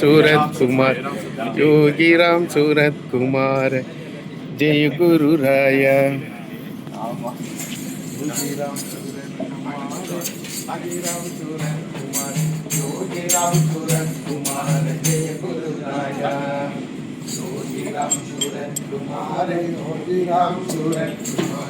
Surat Kumar Yogi Ram Surat Kumar Jai Guru Rai Surat Kumar Jai Kumar Yogi Kumar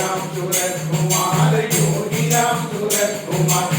Ram Surat Kumar Yogi Ram Surat Kumar